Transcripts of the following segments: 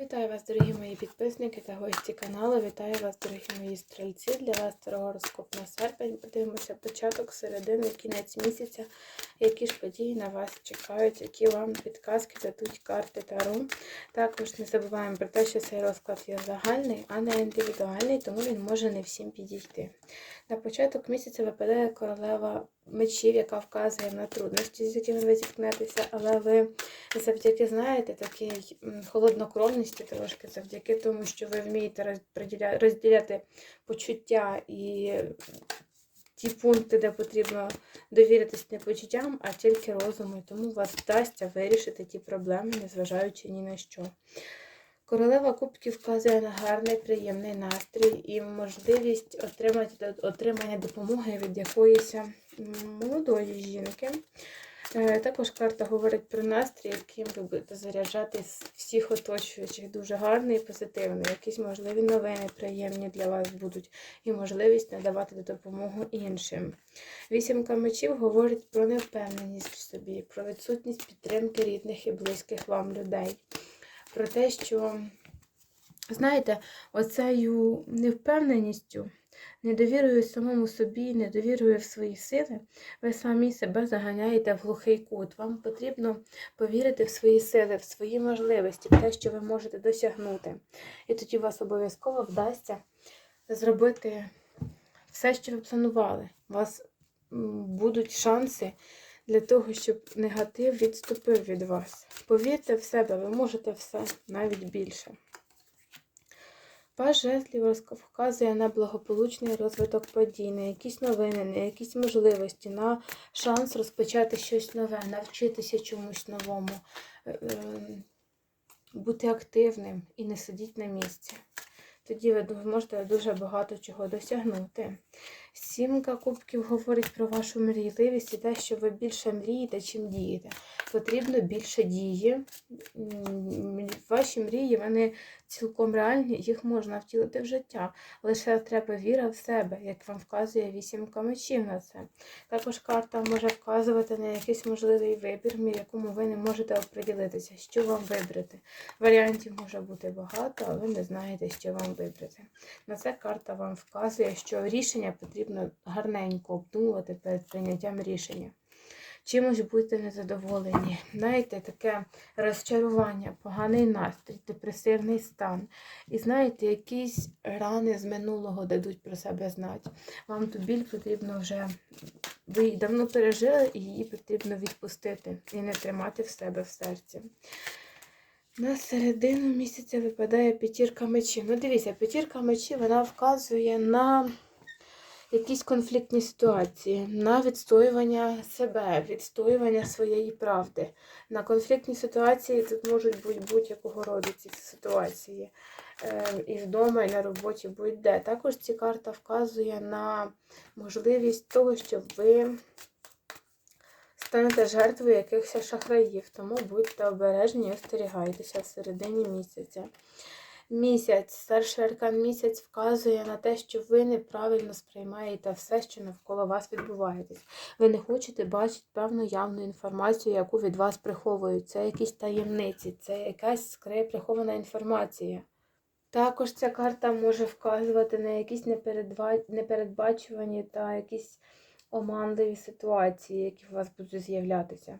Вітаю вас, дорогі мої підписники та гості каналу. Вітаю вас, дорогі мої стрільці. Для вас старого розкоп на серпень. Подивимося початок, середини, кінець місяця. Які ж події на вас чекають, які вам підказки дадуть карти Таро. Також не забуваємо про те, що цей розклад є загальний, а не індивідуальний, тому він може не всім підійти. На початок місяця випадає королева мечів, яка вказує на трудності, з якими ви зіткнетеся, але ви завдяки, знаєте, такий м, холоднокровності трошки, завдяки тому, що ви вмієте розділяти почуття і ті пункти, де потрібно довіритись не почуттям, а тільки розуму. І Тому вас вдасться вирішити ті проблеми, незважаючи ні на що. Королева Кубків вказує на гарний, приємний настрій і можливість отримати, отримання допомоги від якоїсь молодої жінки. Е, Також карта говорить про настрій, яким ви будете заряджати всіх оточуючих. Дуже гарний і позитивний. Якісь можливі новини приємні для вас будуть, і можливість надавати допомогу іншим. Вісімка мечів говорить про невпевненість в собі, про відсутність підтримки рідних і близьких вам людей. Про те, що, знаєте, оцею невпевненістю, недовірою самому собі, недовірою в свої сили, ви самі себе заганяєте в глухий кут. Вам потрібно повірити в свої сили, в свої можливості, в те, що ви можете досягнути. І тоді вас обов'язково вдасться зробити все, що ви планували. У вас будуть шанси для того, щоб негатив відступив від вас. Повірте в себе, ви можете все, навіть більше. Паж жезлів вказує на благополучний розвиток подій, на якісь новини, на якісь можливості, на шанс розпочати щось нове, навчитися чомусь новому, е, ем, бути активним і не сидіти на місці. Тоді ви можете дуже багато чого досягнути. Сімка кубків говорить про вашу мрійливість і те, що ви більше мрієте, чим дієте. Потрібно більше дії. Ваші мрії, вони цілком реальні, їх можна втілити в життя. Лише треба віра в себе, як вам вказує вісімка мечів на це. Також карта може вказувати на якийсь можливий вибір, в якому ви не можете оприділитися, що вам вибрати. Варіантів може бути багато, а ви не знаєте, що вам вибрати. На це карта вам вказує, що рішення потрібно гарненько обдумувати перед прийняттям рішення. Чимось будете незадоволені. Знаєте, таке розчарування, поганий настрій, депресивний стан. І знаєте, якісь рани з минулого дадуть про себе знати. Вам ту біль потрібно вже. Ви її давно пережили, і її потрібно відпустити і не тримати в себе в серці. На середину місяця випадає п'ятірка мечів. Ну, дивіться, п'ятірка мечів вона вказує на якісь конфліктні ситуації, на відстоювання себе, відстоювання своєї правди. На конфліктні ситуації тут можуть бути будь-якого роду ці ситуації. Е, І вдома, і на роботі, будь-де. Також ці карта вказує на можливість того, щоб ви станете жертвою якихось шахраїв, тому будьте обережні і остерігайтеся в середині місяця. Місяць, старший аркан місяць вказує на те, що ви неправильно сприймаєте все, що навколо вас відбувається. Ви не хочете бачити певну явну інформацію, яку від вас приховують. Це якісь таємниці, це якась прихована інформація. Також ця карта може вказувати на якісь непередбачувані та якісь оманливі ситуації, які у вас будуть з'являтися.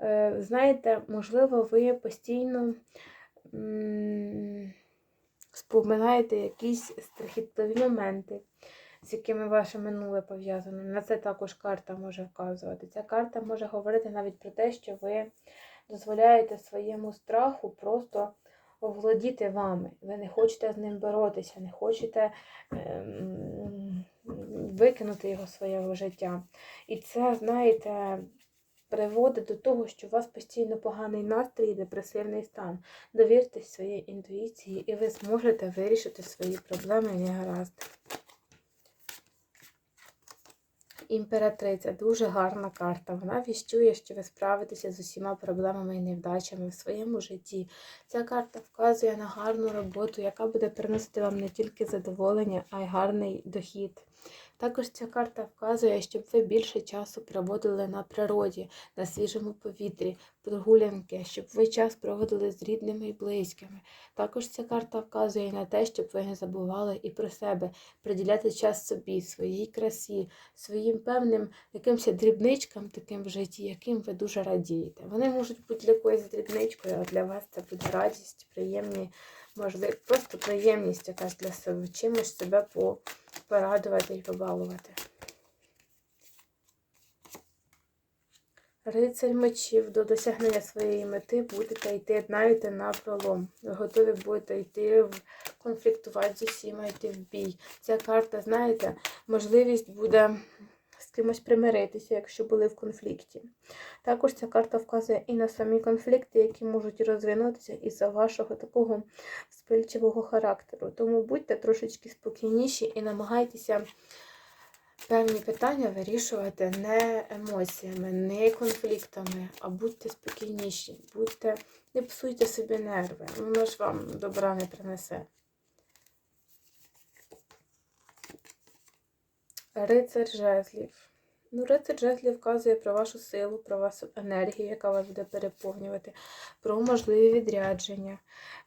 Е, Знаєте, можливо, ви постійно споминаєте якісь страхітливі моменти, з якими ваше минуле пов'язано. На це також карта може вказувати. Ця карта може говорити навіть про те, що ви дозволяєте своєму страху просто оволодіти вами. Ви не хочете з ним боротися, не хочете ем, викинути його з свого життя. І це, знаєте, приводить до того, що у вас постійно поганий настрій і депресивний стан. Довіртесь своїй інтуїції, і ви зможете вирішити свої проблеми і негаразди. Імператриця дуже гарна карта. Вона віщує, що ви справитеся з усіма проблемами і невдачами в своєму житті. Ця карта вказує на гарну роботу, яка буде приносити вам не тільки задоволення, а й гарний дохід. Також ця карта вказує, щоб ви більше часу проводили на природі, на свіжому повітрі, прогулянки, щоб ви час проводили з рідними і близькими. Також ця карта вказує на те, щоб ви не забували і про себе, приділяти час собі, своїй красі, своїм певним якимось дрібничкам таким в житті, яким ви дуже радієте. Вони можуть бути для якоюсь дрібничкою, а для вас це буде радість, приємні, можливо, просто приємність якась для себе, чимось себе порадувати і побалувати. Рицарь мечів до досягнення своєї мети будете йти, знаєте, на пролом. Ви готові будете йти в конфліктувати з усіма, йти в бій. Ця карта, знаєте, можливість буде з кимось примиритися, якщо були в конфлікті. Також ця карта вказує і на самі конфлікти, які можуть розвинутися із-за вашого такого спильчивого характеру. Тому будьте трошечки спокійніші і намагайтеся певні питання вирішувати не емоціями, не конфліктами, а будьте спокійніші, будьте, не псуйте собі нерви. Воно ж вам добра не принесе. Рицар жезлів. Ну, рицар жезлів вказує про вашу силу, про вашу енергію, яка вас буде переповнювати, про можливі відрядження.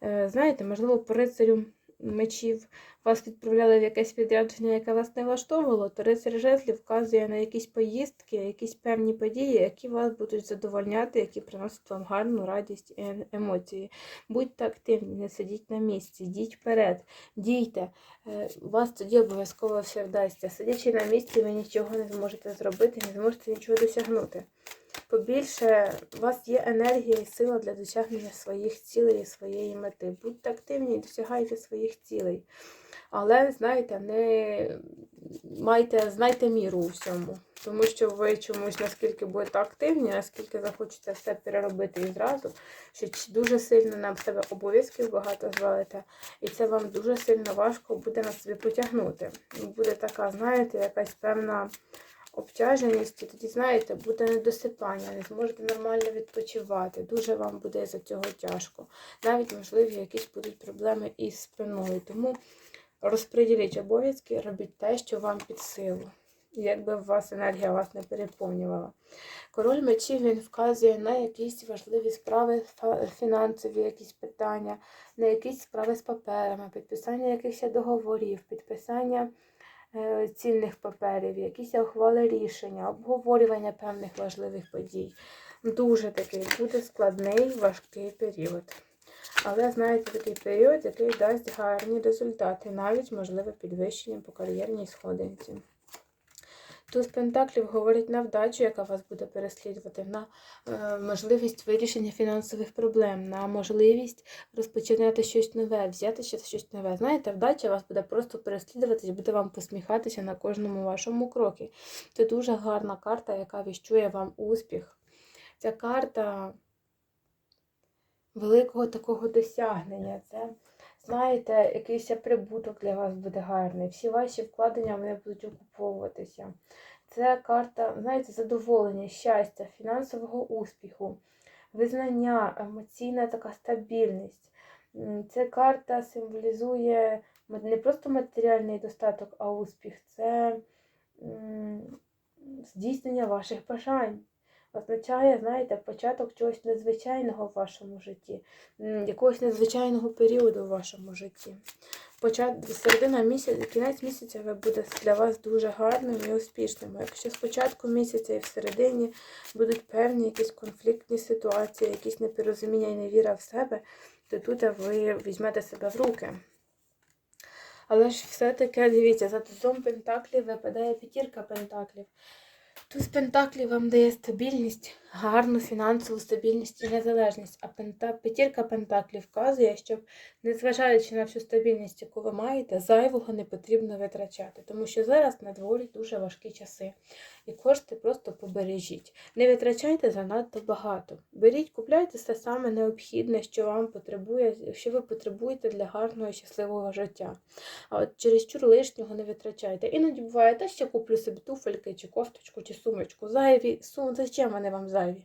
Е, Знаєте, можливо, по рицарю мечів вас відправляли в якесь відрядження, яке вас не влаштовувало, то рицар жезлів вказує на якісь поїздки, якісь певні події, які вас будуть задовольняти, які приносять вам гарну радість і е- емоції. Будьте активні, не сидіть на місці, йдіть вперед, дійте. Е, вас тоді обов'язково все вдасться. Сидячи на місці, ви нічого не зможете зробити, не зможете нічого досягнути. Побільше у вас є енергія і сила для досягнення своїх цілей і своєї мети. Будьте активні і досягайте своїх цілей. Але, знаєте, не майте, знайте міру у всьому. Тому що ви чомусь наскільки будете активні, наскільки захочете все переробити і зразу, що дуже сильно на себе обов'язків багато звалите, і це вам дуже сильно важко буде на собі потягнути. Буде така, знаєте, якась певна обтяженість, і тоді, знаєте, буде недосипання, не зможете нормально відпочивати. Дуже вам буде за цього тяжко. Навіть, можливі, якісь будуть проблеми із спиною. Тому розподіліть обов'язки, робіть те, що вам під силу. Якби у вас енергія вас не переповнювала. Король мечів він вказує на якісь важливі справи, фінансові якісь питання, на якісь справи з паперами, підписання якихось договорів, підписання цінних паперів, якісь ухвали рішення, обговорювання певних важливих подій. Дуже такий буде складний, важкий період. Але знаєте, такий період, який дасть гарні результати, навіть можливе підвищенням по кар'єрній сходинці. Туз Пентаклів говорить на вдачу, яка вас буде переслідувати, на е, можливість вирішення фінансових проблем, на можливість розпочинати щось нове, взяти ще щось нове. Знаєте, вдача вас буде просто переслідуватись, буде вам посміхатися на кожному вашому крокі. Це дуже гарна карта, яка віщує вам успіх. Ця карта великого такого досягнення. Це, знаєте, якийсь прибуток для вас буде гарний. Всі ваші вкладення вони будуть окуповуватися. Це карта, знаєте, задоволення, щастя, фінансового успіху, визнання, емоційна така стабільність. Ця карта символізує не просто матеріальний достаток, а успіх. Це здійснення ваших бажань. Означає, знаєте, початок чогось незвичайного в вашому житті, якогось незвичайного періоду в вашому житті. Почат... Середина місяця, кінець місяця буде для вас дуже гарним і успішним. Якщо спочатку місяця і всередині будуть певні якісь конфліктні ситуації, якісь непорозуміння і невіра в себе, то тут ви візьмете себе в руки. Але ж все-таки, дивіться, за тузом пентаклів випадає п'ятірка пентаклів. Туз пентаклів вам дає стабільність, гарну фінансову стабільність і незалежність. А пента... п'ятірка пентаклів вказує, що незважаючи на всю стабільність, яку ви маєте, зайвого не потрібно витрачати. Тому що зараз на дворі дуже важкі часи. І кошти просто побережіть. Не витрачайте занадто багато. Беріть, купляйте все саме необхідне, що вам потребує, що ви потребуєте для гарного і щасливого життя. А от чересчур лишнього не витрачайте. Іноді буває, та ще куплю собі туфельки, чи кофточку, чи сумочку. Зайві, сум, зачем вони вам зайві?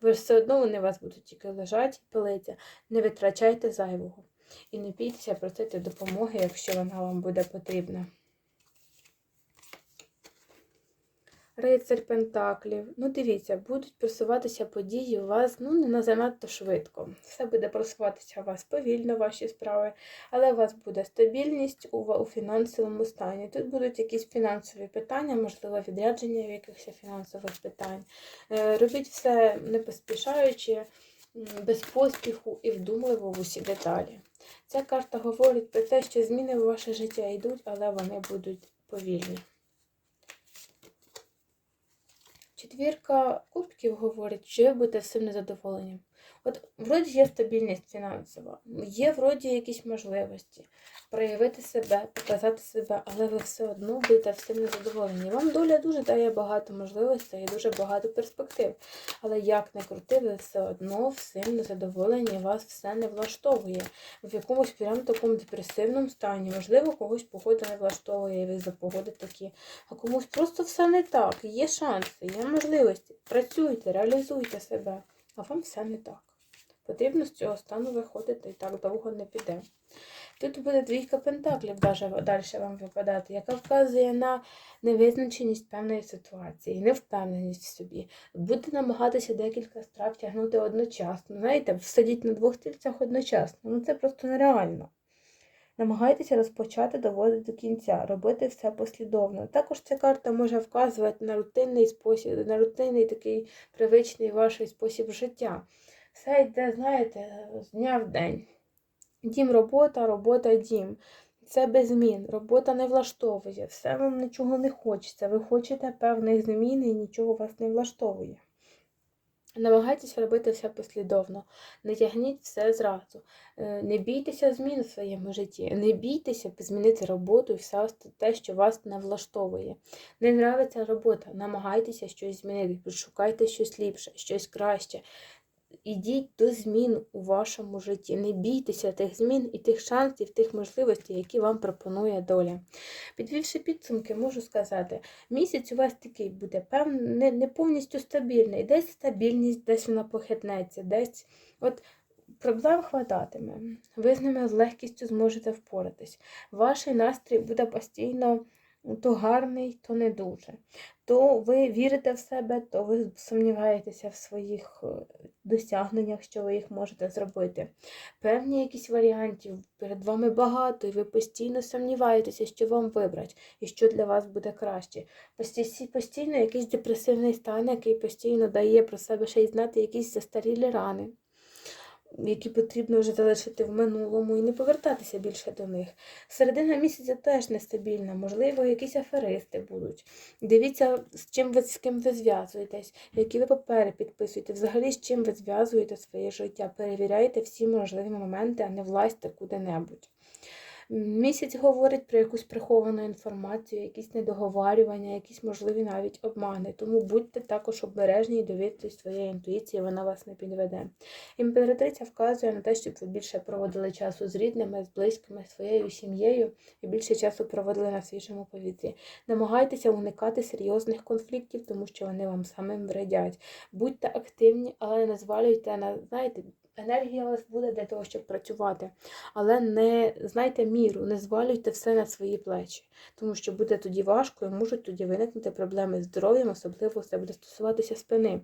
Ви все одно вони у вас будуть тільки лежати пилитися. Не витрачайте зайвого. І не бійтеся просити допомоги, якщо вона вам буде потрібна. Рицарь Пентаклів. Ну, дивіться, будуть просуватися події у вас ну, не занадто швидко. Все буде просуватися у вас повільно, ваші справи, але у вас буде стабільність у, у фінансовому стані. Тут будуть якісь фінансові питання, можливо, відрядження якихось фінансових питань. Е, Робіть все не поспішаючи, без поспіху і вдумливо в усі деталі. Ця карта говорить про те, що зміни в ваше життя йдуть, але вони будуть повільні. Четвірка кубків говорить, що ви будете всім незадоволені. От вроді є стабільність фінансова, є вроді якісь можливості проявити себе, показати себе, але ви все одно будете всім незадоволені. Вам доля дуже дає багато можливостей і дуже багато перспектив. Але як не крути, ви все одно всім незадоволені, вас все не влаштовує. В якомусь прям такому депресивному стані. Можливо, когось погода не влаштовує, і ви за погоди такі, а комусь просто все не так. Є шанси, є можливості. Працюйте, реалізуйте себе, а вам все не так. Потрібно з цього стану виходити і так довго не піде. Тут буде двійка пентаклів далі вам випадати, яка вказує на невизначеність певної ситуації, невпевненість в собі. Будете намагатися декілька страв тягнути одночасно. Знаєте, всидіти на двох стільцях одночасно. Ну це просто нереально. Намагайтеся розпочати доводити до кінця, робити все послідовно. Також ця карта може вказувати на рутинний спосіб, на рутинний такий привичний ваш спосіб життя. Все йде, знаєте, з дня в день. Дім, робота, робота, дім. Це без змін. Робота не влаштовує, все вам нічого не хочеться. Ви хочете певних змін і нічого вас не влаштовує. Намагайтеся робити все послідовно, не тягніть все зразу. Е, Не бійтеся змін у своєму житті, не бійтеся змінити роботу і все те, що вас не влаштовує. Не нравиться робота, намагайтеся щось змінити, шукайте щось ліпше, щось краще. Ідіть до змін у вашому житті. Не бійтеся тих змін і тих шансів, тих можливостей, які вам пропонує доля. Підвівши підсумки, можу сказати, місяць у вас такий буде, певно, не, не повністю стабільний. Десь стабільність, десь вона похитнеться, десь от проблем хвататиме. Ви з ними з легкістю зможете впоратись. Ваш настрій буде постійно то гарний, то не дуже. То ви вірите в себе, то ви сумніваєтеся в своїх е, досягненнях, що ви їх можете зробити. Певні якісь варіантів перед вами багато, і ви постійно сумніваєтеся, що вам вибрати і що для вас буде краще. Постійно якийсь депресивний стан, який постійно дає про себе ще й знати якісь застарілі рани. Які потрібно вже залишити в минулому і не повертатися більше до них. Середина місяця теж нестабільна, можливо, якісь аферисти будуть. Дивіться, з чим ви з ким ви зв'язуєтесь, які ви папери підписуєте, взагалі з чим ви зв'язуєте своє життя. Перевіряйте всі можливі моменти, а не влазьте куди-небудь. Місяць говорить про якусь приховану інформацію, якісь недоговарювання, якісь можливі навіть обмани. Тому будьте також обережні і довіртесь своєї інтуїції, вона вас не підведе. Імператриця вказує на те, щоб ви більше проводили часу з рідними, з близькими, своєю сім'єю і більше часу проводили на свіжому повітрі. Намагайтеся уникати серйозних конфліктів, тому що вони вам самим вредять. Будьте активні, але не звалюйте на, знаєте, енергія у вас буде для того, щоб працювати. Але не знайте міру, не звалюйте все на свої плечі, тому що буде тоді важко і можуть тоді виникнути проблеми з здоров'ям, особливо це буде стосуватися спини.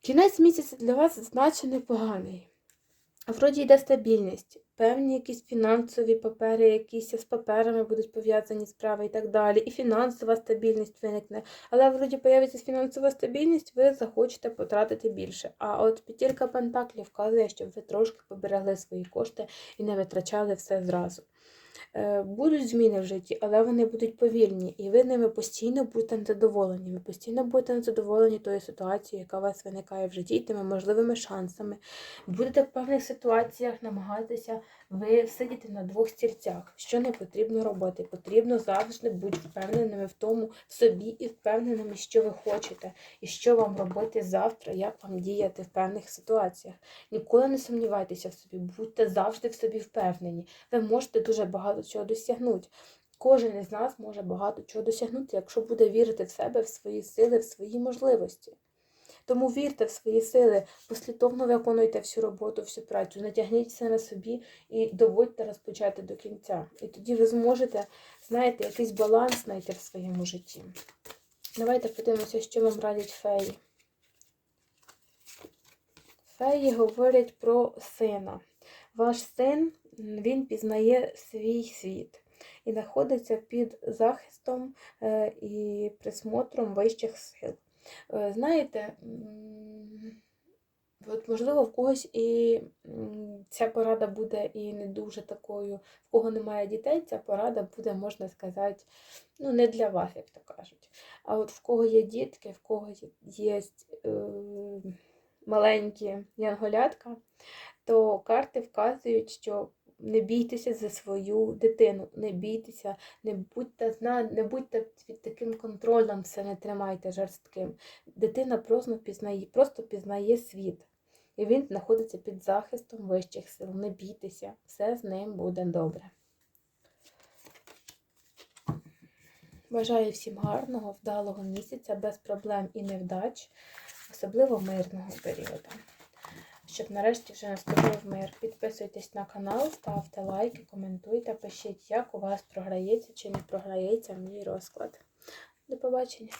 Кінець місяця для вас значно поганий. Вроді йде стабільність, певні якісь фінансові папери, якісь з паперами будуть пов'язані справи і так далі. І фінансова стабільність виникне. Але вроді появиться фінансова стабільність, ви захочете потратити більше. А от п'ятірка пентаклів вказує, щоб ви трошки поберегли свої кошти і не витрачали все зразу. Е, Будуть зміни в житті, але вони будуть повільні, і ви ними постійно будете незадоволені. Ви постійно будете незадоволені тою ситуацією, яка у вас виникає в житті, тими можливими шансами. Будете в певних ситуаціях намагатися ви сидіти на двох стільцях. Що не потрібно робити? Потрібно завжди бути впевненими в тому, в собі і впевненими, що ви хочете, і що вам робити завтра, як вам діяти в певних ситуаціях. Ніколи не сумнівайтеся в собі, будьте завжди в собі впевнені. Ви можете дуже багато чого досягнути. Кожен із нас може багато чого досягнути, якщо буде вірити в себе, в свої сили, в свої можливості. Тому вірте в свої сили, послідовно виконуйте всю роботу, всю працю, натягніть все на собі і доводьте розпочати до кінця. І тоді ви зможете, знаєте, якийсь баланс знайти в своєму житті. Давайте подивимося, що вам радять феї. Феї говорять про сина. Ваш син він пізнає свій світ і знаходиться під захистом е, і присмотром вищих сил. Е, Знаєте, от можливо, в когось і ця порада буде і не дуже такою, в кого немає дітей, ця порада буде, можна сказати, ну, не для вас, як то кажуть. А от в кого є дітки, в кого є, е, маленькі янголятка, то карти вказують, що не бійтеся за свою дитину, не бійтеся, не будьте не будьте під таким контролем, все не тримайте жорстким. Дитина просто пізнає, просто пізнає світ. І він знаходиться під захистом вищих сил. Не бійтеся, все з ним буде добре. Бажаю всім гарного, вдалого місяця, без проблем і невдач, особливо мирного періоду. Щоб нарешті вже наступив мир. Підписуйтесь на канал, ставте лайки, коментуйте, пишіть, як у вас програється чи не програється мій розклад. До побачення!